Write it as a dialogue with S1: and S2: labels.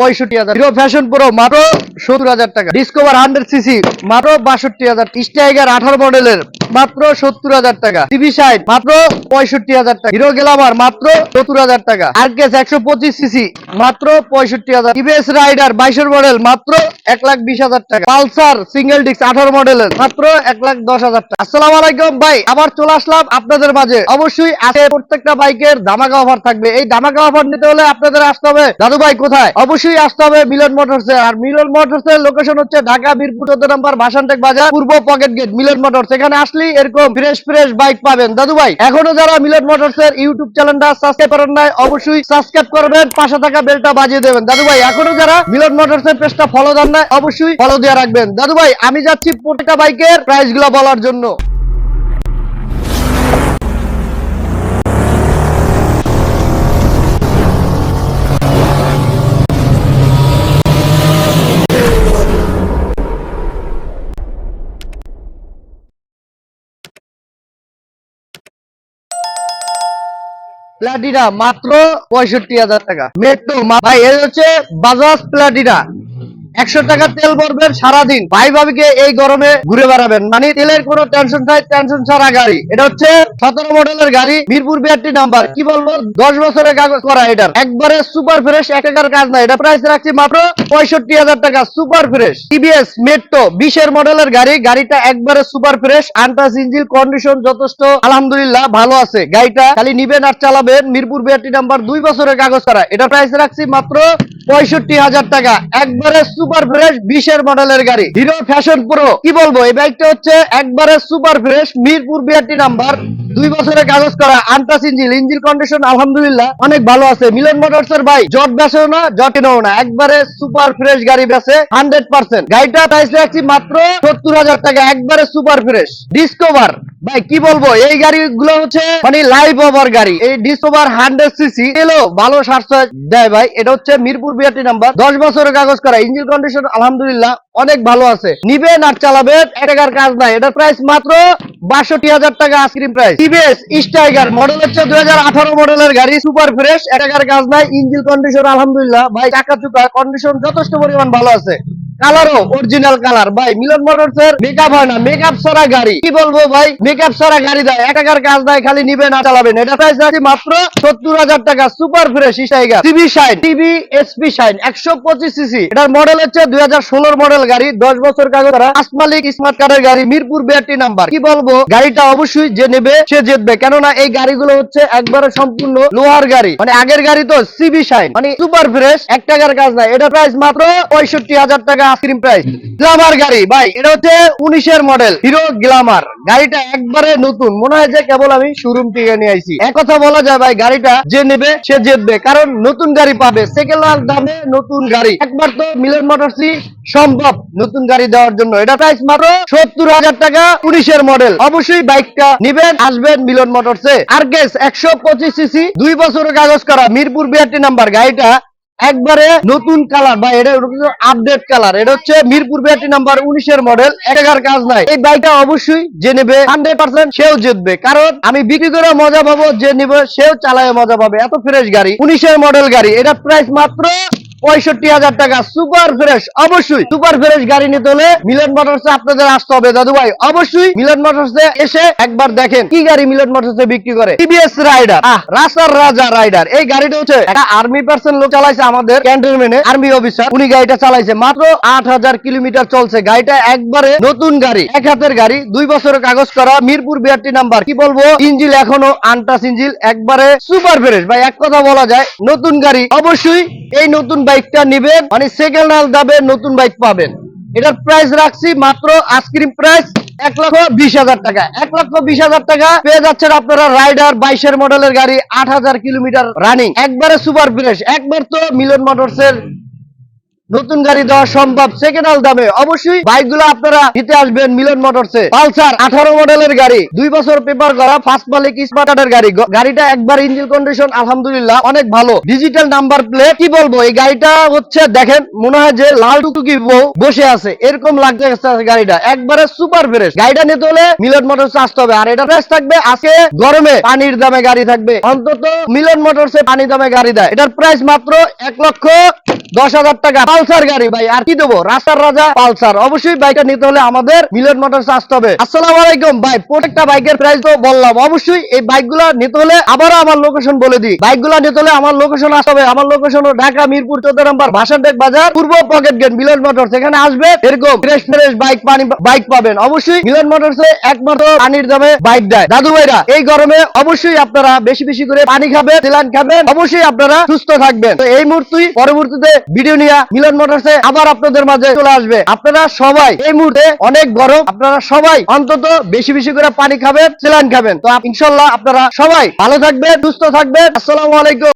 S1: পঁয়ষট্টি হাজার। Hero fashion pro মাত্র সত্তর হাজার টাকা। ডিসকভার হান্ড্রেড সিসি মাত্র বাষট্টি হাজার। স্টাইগার আঠারো মডেলের মাত্র সত্তর হাজার টাকা। টিভি সাইড মাত্র পঁয়ষট্টি হাজার টাকা। হিরো গ্লামার মাত্র সত্তর হাজার টাকা। আরকেস একশো পঁচিশ সিসি মাত্র পঁয়ষট্টি হাজার। টিভিএস রাইডার বাইশের মডেল মাত্র এক লাখ বিশ হাজার টাকা। পালসার সিঙ্গেল ডিস্ক আঠারো মডেলের। মাত্র এক লাখ দশ হাজার টাকা। আসসালাম আলাইকুম ভাই, আবার চলে আসলাম আপনাদের মাঝে। অবশ্যই আজকে প্রত্যেকটা বাইকের ধামাকা অফার থাকবে। এই ধামাকা অফার নিতে হলে আপনাদের আসতে হবে দাদু ভাই কোথায়? অবশ্যই আসতে হবে মিলন মোটরস আর মিলন মোটরস এর লোকেশন হচ্ছে ঢাকা বীরপুর চোদ্দ নম্বর বাজার, পূর্ব পকেট গেট মিলন মোটরস। এখানে আসলেই এরকম ফ্রেশ ফ্রেশ বাইক পাবেন। দাদু ভাই, এখনও যারা মিলন মোটরস এর ইউটিউব চ্যানেলটা সাবস্ক্রাইব করেন নাই, অবশ্যই সাবস্ক্রাইব করবেন। পাশে থাকা বেলটা বাজিয়ে দেবেন। দাদু ভাই, এখনও যারা মিলন মোটরস এর পেজটা ফলো দেন নাই অবশ্যই ফলো দিয়ে রাখবেন। দাদু ভাই, আমি যাচ্ছি প্রত্যেকটা বাইকের প্রাইসগুলো বলার জন্য। প্লাটিনা মাত্র পঁয়ষট্টি হাজার টাকা। মেট্রো ভাই এর হচ্ছে বাজাজ প্লাটিনা একশো টাকা তেল ভরবেন সারাদিন। ভাই ভাবিকে এই গরমে ঘুরে বেড়াবেন। মানে তেলের কোনো টেনশন নাই টেনশন ছাড়া গাড়ি। এটা হচ্ছে সতেরো মডেলের গাড়ি, মিরপুর বিআরটি নাম্বার কি বলব? দশ বছরের কাগজ করা এটার। একবারে সুপার ফ্রেশ এক টাকার কাজ নাই। এটা প্রাইস রাখছি মাত্র পঁয়ষট্টি হাজার টাকা। সুপার ফ্রেশ টিভিএস মেট্রো বিশের মডেলের গাড়ি। গাড়িটা একবারে super fresh untouched engine condition যথেষ্ট। আলহামদুলিল্লাহ, ভালো আছে। গাড়িটা খালি নিবেন আর চালাবেন। মিরপুর বিআরটি নাম্বার দুই বছরের কাগজ করা। এটা প্রাইস রাখছি মাত্র পঁয়ষট্টি হাজার টাকা। একবারে সুপার ফ্রেশ বিশের মডেলের গাড়ি। হিরো ফ্যাশন প্রো কি বলব? এই বাইকটা হচ্ছে একবারে super fresh Mirpur BRT number দুই বছরের কাগজ করা আন্টাস ইঞ্জিন ইঞ্জিন কন্ডিশন আলহামদুলিল্লাহ অনেক ভালো আছে। মিলন মোটরস এর ভাই, জট বেসেও না জট নেও না। একবারে সুপার ফ্রেশ গাড়ি বেসে হান্ড্রেড পার্সেন্ট গাড়িটা প্রাইস রাখছি মাত্র সত্তর হাজার টাকা, একবারে সুপার ফ্রেশ ডিসকভার ভাই, কি বলব? এই গাড়িগুলো হচ্ছে মানে লাইভ ওভার গাড়ি। এই ডিসকভার হান্ড্রেড সিসি এলো, ভালো সাশ্রয় দেয় ভাই, এটা হচ্ছে মিরপুর বিআরটি নাম্বার দশ বছরের কাগজ করা, ইঞ্জিন কন্ডিশন আলহামদুলিল্লাহ অনেক ভালো আছে। নিবেন আর চালাবেন এক টাকার কাজ নাই। এটার প্রাইস মাত্র বাষট্টি হাজার টাকা asking price TVS Stryker model হচ্ছে দু হাজার আঠারো মডেলের গাড়ি সুপার ফ্রেশ এক টাকার কাজ নাই ইঞ্জিন কন্ডিশন আলহামদুলিল্লাহ। ভাই, টাকা চুকা কন্ডিশন যথেষ্ট পরিমাণ ভালো আছে। কালারও অরিজিনাল কালার। ভাই, মিলন মোটরস এর মেকআপ হয় না মেকআপ ছাড়া গাড়ি। কি বলব ভাই মেকআপ ছাড়া গাড়ি দেয়। এক টাকার কাজ দেয় খালি নিবে না চালাবেন। এটা প্রাইস আছে মাত্র সত্তর হাজার টাকা। Super fresh tiger. TV shine TV SP shine একশো পঁচিশ সিসি এটার মডেল হচ্ছে দুই হাজার ষোলোর মডেল গাড়ি। দশ বছর কাগজ করা। আসমালিক স্মার্ট কার্ডের গাড়ি, মিরপুর বিআরটি নাম্বার কি বলব, গাড়িটা অবশ্যই যে নেবে, সে জিতবে। কেননা এই গাড়িগুলো হচ্ছে একবারে সম্পূর্ণ লোহার গাড়ি। মানে আগের গাড়ি তো সিবি শাইন মানে সুপার ফ্রেশ এক টাকার কাজ নাই। এটা প্রাইস মাত্র পঁয়ষট্টি হাজার টাকা। আইসক্রিম প্রাইস গ্লামার গাড়ি। ভাই, এটা হচ্ছে উনিশের মডেল হিরো গ্লামার গাড়িটা একবারে নতুন। মনে হয় যে কেবল আমি শোরুম থেকে নিয়ে এক কথা বলা যায় ভাই, গাড়িটা যে নেবে, সে জিতবে। কারণ নতুন গাড়ি পাবে। সেকেন্ড হ্যান্ড দামে নতুন গাড়ি। একবার তো মিলন মোটরসই সম্ভব নতুন গাড়ি দেওয়ার জন্য। এটা প্রাইস মাত্র সত্তর হাজার টাকা, উনিশের মডেল অবশ্যই বাইকটা নিবেন, আসবেন মিলন মোটরসে আর গেস একশো পঁচিশ সিসি দুই বছরের কাগজ করা। মিরপুর বিআরটি নাম্বার গাড়িটা একবারে নতুন কালার বা এটা আপডেট কালার এটা হচ্ছে মিরপুর ব্যাটারি নাম্বার উনিশের মডেল একেকার কাজ নাই। এই বাইকটা অবশ্যই যে নেবে হান্ড্রেড পার্সেন্ট সেও জিতবে। কারণ আমি বিক্রি করে মজা পাবো, যে নেবে, সেও চালায় মজা পাবে। এত ফ্রেশ গাড়ি, উনিশের মডেল গাড়ি। এটা প্রাইস মাত্র পঁয়ষট্টি হাজার টাকা সুপার ফ্রেশ অবশ্যই সুপার ফ্রেশ গাড়ি নিতে হলে মিলন মোটরস আপনাদের আসতে হবে। দাদু ভাই, অবশ্যই মিলন এসে একবার দেখেন কি গাড়ি মিলন বিক্রি করে। টিভিএস রাইডার রাজা রাইডার এই গাড়িটা হচ্ছে একটা আর্মি পার্সন লোক চালাইছে আমাদের ক্যান্টনমেন্টে আর্মি অফিসার উনি গাড়িটা চালাইছে মাত্র আট হাজার কিলোমিটার চলছে। গাড়িটা একবারে নতুন গাড়ি, এক হাতের গাড়ি, দুই বছরের কাগজ করা, মিরপুর বিআরটি নাম্বার। কি বলব? ইঞ্জিল এখনও আনটাস ইঞ্জিল, একবারে সুপার ফ্রেশ ভাই, এক কথা বলা যায়, নতুন গাড়ি, অবশ্যই এই নতুন বাইকটা নিবেন মানে সেকেন্ড হ্যান্ড দামে নতুন বাইক পাবেন। এটার প্রাইস রাখছি মাত্র আইসক্রিম প্রাইস এক লক্ষ বিশ হাজার টাকা। এক লক্ষ বিশ হাজার টাকা পেয়ে যাচ্ছেন আপনারা রাইডার বাইশের মডেলের গাড়ি, আট হাজার কিলোমিটার রানিং একবারে সুপার ফ্রেশ একবার তো মিলন মোটরস এর নতুন গাড়ি দেওয়া সম্ভব সেকেন্ড হ্যান্ড দামে। অবশ্যই বাইকগুলো আপনারা নিতে আসবেন মিলন মোটরসে। পালসার আঠারো মডেলের গাড়ি, দুই বছর পেপার করা ফার্স্ট মালিক স্মার্টারের গাড়ি। গাড়িটা একবার ইঞ্জিন কন্ডিশন আলহামদুলিল্লাহ, অনেক ভালো। ডিজিটাল নাম্বার প্লেট কি বলব, এই গাড়িটা হচ্ছে, দেখেন, মনে হয় যে লাল টুকটুকি বউ বসে আছে। এরকম লাগতে গাড়িটা। একবারে সুপার ফ্রেশ গাড়িটা নিতে হলে মিলন মোটরস আসতে হবে। আর এটা ফ্রেশ থাকবে আজকে গরমে। পানির দামে গাড়ি থাকবে। অন্তত মিলন মোটরসে পানি দামে গাড়ি দেয়। এটার প্রাইস মাত্র এক লক্ষ দশ হাজার টাকা পালসার গাড়ি ভাই, আর কি দেবো? রাস্তার রাজা, পালসার। অবশ্যই বাইকটা নিতে হলে আমাদের মিলন মোটরস আসতে হবে। আসসালামু আলাইকুম ভাই, প্রত্যেকটা বাইকের প্রাইস তো বললাম। অবশ্যই এই বাইকগুলো নিতে হলে আবারও আমার লোকেশন বলে দিই। বাইকগুলো নিতে হলে আমার লোকেশন আসতে হবে। আমার লোকেশন ঢাকা, মিরপুর, চোদ্দ নম্বর ভাষানটেক বাজার, পূর্ব পকেট গেট, মিলন মোটরস। এখানে আসবে, এরকম ফ্রেশ ফ্রেশ বাইক পানি, বাইক পাবেন। অবশ্যই মিলন মোটরসে একমাত্র পানির দামে বাইক দেয়। দাদু ভাইরা, এই গরমে অবশ্যই আপনারা বেশি বেশি করে পানি খাবেন সিলান খাবেন। অবশ্যই আপনারা সুস্থ থাকবেন। তো এই মুহূর্তে পরবর্তীতে ভিডিও নিয়ে মিলন মোটরসে আবার আপনাদের মাঝে চলে আসবে। আপনারা সবাই এই মুহূর্তে অনেক গরম, আপনারা সবাই অন্তত বেশি বেশি করে পানি খাবেন চেলান খাবেন। তো ইনশাল্লাহ আপনারা সবাই ভালো থাকবেন, সুস্থ থাকবেন। আসসালামু আলাইকুম।